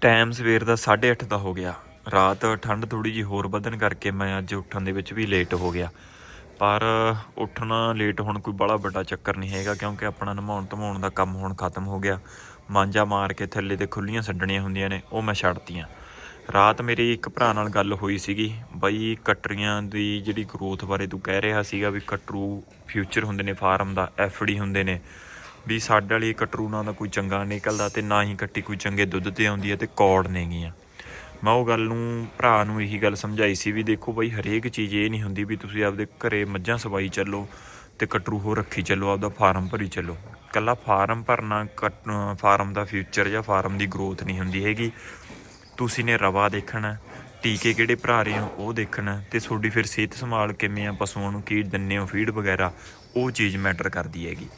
Time ਸਵੇਰ ਦਾ 8:30 ਦਾ ਹੋ ਗਿਆ। ਰਾਤ ਠੰਡ ਥੋੜੀ ਜੀ ਹੋਰ ਵਧਣ ਕਰਕੇ ਮੈਂ ਅੱਜ ਉੱਠਣ ਦੇ ਵਿੱਚ ਵੀ ਲੇਟ ਹੋ ਗਿਆ। ਪਰ ਉੱਠਣਾ ਲੇਟ ਹੋਣ ਕੋਈ ਬੜਾ ਵੱਡਾ ਚੱਕਰ ਨਹੀਂ ਹੈਗਾ ਕਿਉਂਕਿ ਆਪਣਾ ਨਮਾਉਣ ਧਮਾਉਣ ਦਾ ਕੰਮ ਹੁਣ ਖਤਮ ਹੋ ਗਿਆ। ਮਾਂਜਾ ਮਾਰ ਕੇ ਥੱਲੇ ਤੇ ਖੁੱਲੀਆਂ ਛੱਡਣੀਆਂ ਹੁੰਦੀਆਂ ਨੇ, ਉਹ ਮੈਂ ਛੱਡਤੀਆਂ। ਰਾਤ ਮੇਰੀ ਇੱਕ ਭਰਾ ਨਾਲ ਗੱਲ ਹੋਈ ਸੀਗੀ, ਬਈ ਕਟਰੀਆਂ ਦੀ ਜਿਹੜੀ ਗਰੋਥ ਬਾਰੇ ਤੂੰ ਕਹਿ ਰਿਹਾ ਸੀਗਾ ਵੀ ਕਟਰੂ ਫਿਊਚਰ ਹੁੰਦੇ ਨੇ ਫਾਰਮ ਦਾ ਐਫਡੀ ਹੁੰਦੇ ਨੇ। ਵੀ ਸਾਡੇ ਵਾਲੀ ਕਟਰੂ ਨਾਲ ਦਾ ਕੋਈ ਚੰਗਾ ਨਿਕਲਦਾ ਤੇ ਨਾ ਹੀ ਕੱਟੀ ਕੋਈ ਚੰਗੇ ਦੁੱਧ ਤੇ ਆਉਂਦੀ ਹੈ ਤੇ ਕੌੜ ਨੇਗੀਆਂ ਮੈਂ ਉਹ ਗੱਲ ਨੂੰ ਭਰਾ ਨੂੰ ਇਹੀ ਗੱਲ ਸਮਝਾਈ ਸੀ ਵੀ ਦੇਖੋ ਬਈ ਹਰੇਕ ਚੀਜ਼ ਇਹ ਨਹੀਂ ਹੁੰਦੀ ਵੀ ਤੁਸੀਂ ਆਪਦੇ ਘਰੇ ਮੱਝਾਂ ਸਵਾਈ ਚੱਲੋ ਤੇ ਕਟਰੂ ਹੋ ਰੱਖੀ ਚੱਲੋ, ਆਪਦਾ ਫਾਰਮ ਭਰੀ ਚੱਲੋ। ਕੱਲਾ ਫਾਰਮ ਭਰਨਾ, ਕਟ- ਫਾਰਮ ਦਾ ਫਿਊਚਰ ਜਾਂ ਫਾਰਮ ਦੀ ਗਰੋਥ ਨਹੀਂ ਹੁੰਦੀ ਹੈਗੀ। ਤੁਸੀਂ ਨੇ ਰਵਾ ਦੇਖਣਾ, ਟੀਕੇ ਕਿਹੜੇ ਭਰਾ ਰਹੇ ਹੋ ਉਹ ਦੇਖਣਾ ਤੇ ਤੁਹਾਡੀ ਫਿਰ ਸਿਹਤ ਸੰਭਾਲ ਕਿਵੇਂ ਆ, ਪਸ਼ੂਆਂ ਨੂੰ ਕੀ ਦਿੰਨੇ ਹੋ ਫੀਡ ਵਗੈਰਾ, ਉਹ ਚੀਜ਼ ਮੈਟਰ ਕਰਦੀ ਹੈਗੀ।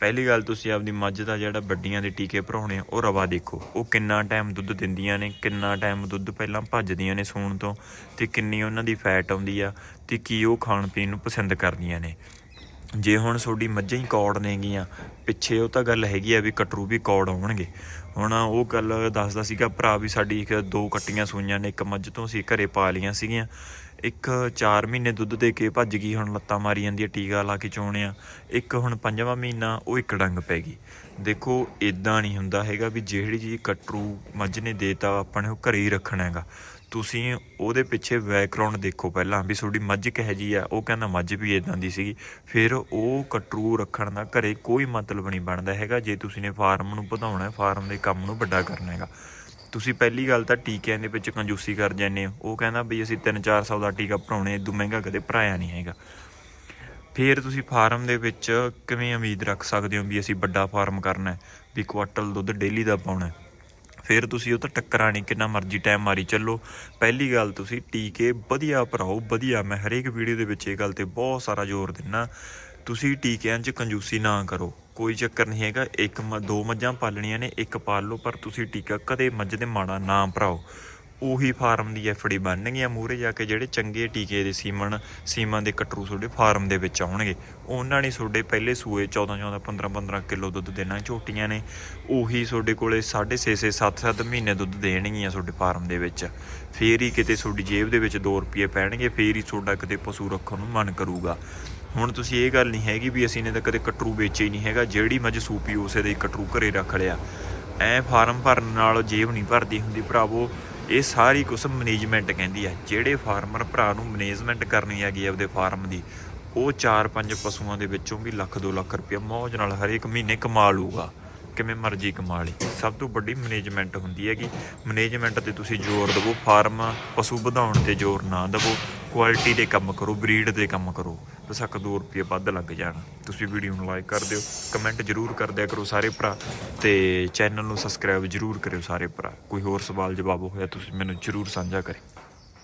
ਪਹਿਲੀ ਗੱਲ ਤੁਸੀਂ ਆਪਦੀ ਮੱਝ ਦਾ ਜਿਹੜਾ ਵੱਡੀਆਂ ਦੇ ਟੀਕੇ ਭਰਾਉਣੇ ਆ, ਉਹ ਰਵਾ ਦੇਖੋ। ਉਹ ਕਿੰਨਾ ਟਾਈਮ ਦੁੱਧ ਦਿੰਦੀਆਂ ਨੇ, ਕਿੰਨਾ ਟਾਈਮ ਦੁੱਧ ਪਹਿਲਾਂ ਭੱਜਦੀਆਂ ਨੇ ਸੂਣ ਤੋਂ, ਤੇ ਕਿੰਨੀ ਉਹਨਾਂ ਦੀ ਫੈਟ ਆਉਂਦੀ ਆ, ਤੇ ਕੀ ਉਹ ਖਾਣ ਪੀਣ ਨੂੰ ਪਸੰਦ ਕਰਦੀਆਂ ਨੇ। ਜੇ ਹੁਣ ਤੁਹਾਡੀ ਮੱਝਾਂ ਹੀ ਕੌੜ ਨੇਗੀਆਂ, ਪਿੱਛੇ ਉਹ ਤਾਂ ਗੱਲ ਹੈਗੀ ਆ ਵੀ ਕਟਰੂ ਵੀ ਕੌੜ ਆਉਣਗੇ। ਹੁਣ ਉਹ ਗੱਲ ਦੱਸਦਾ ਸੀਗਾ, ਭਰਾ ਵੀ ਸਾਡੀ ਇੱਕ ਦੋ ਕੱਟੀਆਂ ਸੂਈਆਂ ਨੇ, ਇੱਕ ਮੱਝ ਤੋਂ ਅਸੀਂ ਘਰੇ ਪਾ ਲੀਆਂ ਸੀਗੀਆਂ। ਇੱਕ 4 ਮਹੀਨੇ ਦੁੱਧ ਦੇ ਕੇ ਭੱਜ ਗਈ, ਹੁਣ ਲੱਤਾਂ ਮਾਰੀ ਜਾਂਦੀ ਹੈ ਟੀਕਾ ਲਾ ਕੇ ਚੋਣਿਆ ਇੱਕ ਹੁਣ ਪੰਜਵਾਂ ਮਹੀਨਾ, ਉਹ ਇੱਕ ਡੰਗ ਪੈ ਗਈ। ਦੇਖੋ ਇਦਾਂ ਨਹੀਂ ਹੁੰਦਾ ਹੈਗਾ ਵੀ ਜਿਹੜੀ ਜੀ ਕਟਰੂ ਮੱਝ ਨੇ ਦੇਤਾ, ਆਪਾਂ ਨੇ ਉਹ ਘਰੇ ਹੀ ਰੱਖਣਾ ਹੈਗਾ। ਤੁਸੀਂ ਉਹਦੇ ਪਿੱਛੇ ਬੈਕਗ੍ਰਾਉਂਡ ਦੇਖੋ ਪਹਿਲਾਂ ਵੀ ਤੁਹਾਡੀ ਮੱਝ ਕਿਹੋ ਜੀ ਆ, ਉਹ ਕਹਿੰਦਾ ਮੱਝ ਵੀ ਇਦਾਂ ਦੀ ਸੀਗੀ। ਫਿਰ ਉਹ ਕਟਰੂ ਰੱਖਣ ਦਾ ਘਰੇ ਕੋਈ ਮਤਲਬ ਨਹੀਂ ਬਣਦਾ ਹੈਗਾ, ਜੇ ਤੁਸੀਂ ਨੇ ਫਾਰਮ ਨੂੰ ਵਧਾਉਣਾ ਹੈ, ਫਾਰਮ ਦੇ ਕੰਮ ਨੂੰ ਵੱਡਾ ਕਰਨਾ ਹੈਗਾ। ਤੁਸੀਂ ਪਹਿਲੀ ਗੱਲ ਤਾਂ ਟੀਕਿਆਂ ਦੇ ਵਿੱਚ ਕੰਜੂਸੀ ਕਰ ਜਾਂਦੇ ਹੋ। ਉਹ ਕਹਿੰਦਾ ਵੀ ਅਸੀਂ 3-400 ਦਾ ਟੀਕਾ ਭਰਾਉਣੇ ਇਦੋਂ ਮਹਿੰਗਾ ਕਦੇ ਭਰਾਇਆ ਨਹੀਂ ਹੈਗਾ। ਫਿਰ ਤੁਸੀਂ ਫਾਰਮ ਦੇ ਵਿੱਚ ਕਿਵੇਂ ਉਮੀਦ ਰੱਖ ਸਕਦੇ ਹੋ ਵੀ ਅਸੀਂ ਵੱਡਾ ਫਾਰਮ ਕਰਨਾ ਹੈ, ਵੀ ਕੁਆਟਲ ਦੁੱਧ ਡੇਲੀ ਦਾ ਪਾਉਣਾ ਹੈ? ਫਿਰ ਤੁਸੀਂ ਉਹ ਤਾਂ ਟੱਕਰਾਂ ਨਹੀਂ ਕਿੰਨਾ ਮਰਜ਼ੀ ਟਾਈਮ ਮਾਰੀ ਚੱਲੋ। ਪਹਿਲੀ ਗੱਲ ਤੁਸੀਂ ਟੀਕੇ ਵਧੀਆ ਭਰਾਓ, ਵਧੀਆ, ਮੈਂ ਹਰੇਕ ਵੀਡੀਓ ਦੇ ਵਿੱਚ ਇਹ ਗੱਲ ਤੇ ਬਹੁਤ ਸਾਰਾ ਜ਼ੋਰ ਦਿੰਨਾ। ਤੁਸੀਂ ਟੀਕਿਆਂ 'ਚ ਕੰਜੂਸੀ ਨਾ ਕਰੋ। ਕੋਈ ਚੱਕਰ ਨਹੀਂ ਹੈਗਾ, ਇੱਕ ਮ- ਦੋ ਮੱਝਾਂ ਪਾਲਣੀਆਂ ਨੇ, ਇੱਕ ਪਾਲ ਲਓ, ਪਰ ਤੁਸੀਂ ਟੀਕਾ ਕਦੇ ਮੱਝ ਦੇ ਮਾੜਾ ਨਾ ਭਰਾਓ। ਉਹੀ ਫਾਰਮ ਦੀ ਐਫਡੀ ਬਣਨਗੀਆਂ ਮੂਹਰੇ ਜਾ ਕੇ ਜਿਹੜੇ ਚੰਗੇ ਟੀਕੇ ਦੇ ਸੀਮਨ ਸੀਮਾ ਦੇ ਕਟਰੂ ਤੁਹਾਡੇ ਫਾਰਮ ਦੇ ਵਿੱਚ ਆਉਣਗੇ। ਉਹਨਾਂ ਨੇ ਤੁਹਾਡੇ ਪਹਿਲੇ ਸੂਏ 14 14 15 15 ਕਿਲੋ ਦੁੱਧ ਦੇਣਾ ਝੋਟੀਆਂ ਨੇ। ਉਹੀ ਤੁਹਾਡੇ ਕੋਲੇ 6.5 6 7 7 ਮਹੀਨੇ ਦੁੱਧ ਦੇਣਗੀਆਂ ਤੁਹਾਡੇ ਫਾਰਮ ਦੇ ਵਿੱਚ। ਫੇਰ ਹੀ ਕਿਤੇ ਤੁਹਾਡੀ ਜੇਬ ਦੇ ਵਿੱਚ 2 ਰੁਪਏ ਪੈਣਗੇ, ਫੇਰ ਹੀ ਤੁਹਾਡਾ ਕਿਤੇ ਪਸ਼ੂ ਰੱਖਣ ਨੂੰ ਮਨ ਕਰੂਗਾ। ਹੁਣ ਤੁਸੀਂ ਇਹ ਗੱਲ ਨਹੀਂ ਹੈਗੀ ਵੀ ਅਸੀਂ ਨੇ ਤਾਂ ਕਦੇ ਕਟਰੂ ਵੇਚੇ ਹੀ ਨਹੀਂ ਹੈਗਾ, ਜਿਹੜੀ ਮੱਝ ਸੂਪੀ ਉਸੇ ਦੇ ਹੀ ਕਟਰੂ ਘਰੇ ਰੱਖ ਲਿਆ। ਐ ਫਾਰਮ ਭਰਨ ਨਾਲ ਜੇਬ ਨਹੀਂ ਭਰਦੀ ਹੁੰਦੀ, ਭਰਾਵੋ। ਇਹ ਸਾਰੀ ਕੁਛ ਮੈਨੇਜਮੈਂਟ ਕਹਿੰਦੀ ਆ। ਜਿਹੜੇ ਫਾਰਮਰ ਭਰਾ ਨੂੰ ਮੈਨੇਜਮੈਂਟ ਕਰਨੀ ਹੈਗੀ ਆਪਦੇ ਫਾਰਮ ਦੀ, ਉਹ 4-5 ਪਸ਼ੂਆਂ ਦੇ ਵਿੱਚੋਂ ਵੀ ਲੱਖ 2 ਲੱਖ ਰੁਪਏ ਮੌਜ ਨਾਲ ਹਰੇਕ ਮਹੀਨੇ ਕਮਾ ਲੂਗਾ ਕਿਵੇਂ ਮਰਜ਼ੀ ਕਮਾ ਲਈ ਸਭ ਤੋਂ ਵੱਡੀ ਮੈਨੇਜਮੈਂਟ ਹੁੰਦੀ ਹੈਗੀ। ਮੈਨੇਜਮੈਂਟ ਤੇ ਤੁਸੀਂ ਜ਼ੋਰ ਦਿਵੋ ਫਾਰਮ ਪਸ਼ੂ ਵਧਾਉਣ ਤੇ ਜ਼ੋਰ ਨਾ ਦਿਵੋ। ਕੁਆਲਿਟੀ ਦੇ ਕੰਮ ਕਰੋ ਬਰੀਡ ਦੇ ਕੰਮ ਕਰੋ। ਬਸਕ 2 ਰੁਪਏ ਵੱਧ ਲੱਗ ਜਾਣ। ਤੁਸੀਂ ਵੀਡੀਓ ਨੂੰ ਲਾਈਕ ਕਰ ਦਿਓ ਕਮੈਂਟ ਜ਼ਰੂਰ ਕਰ ਦਿਆ ਕਰੋ ਸਾਰੇ ਭਰਾ, ਤੇ ਚੈਨਲ ਨੂੰ ਸਬਸਕ੍ਰਾਈਬ ਜ਼ਰੂਰ ਕਰਿਓ ਸਾਰੇ ਭਰਾ। ਕੋਈ ਹੋਰ ਸਵਾਲ ਜਵਾਬ ਹੋਇਆ, ਤੁਸੀਂ ਮੈਨੂੰ ਜ਼ਰੂਰ ਸਾਂਝਾ ਕਰਿਓ।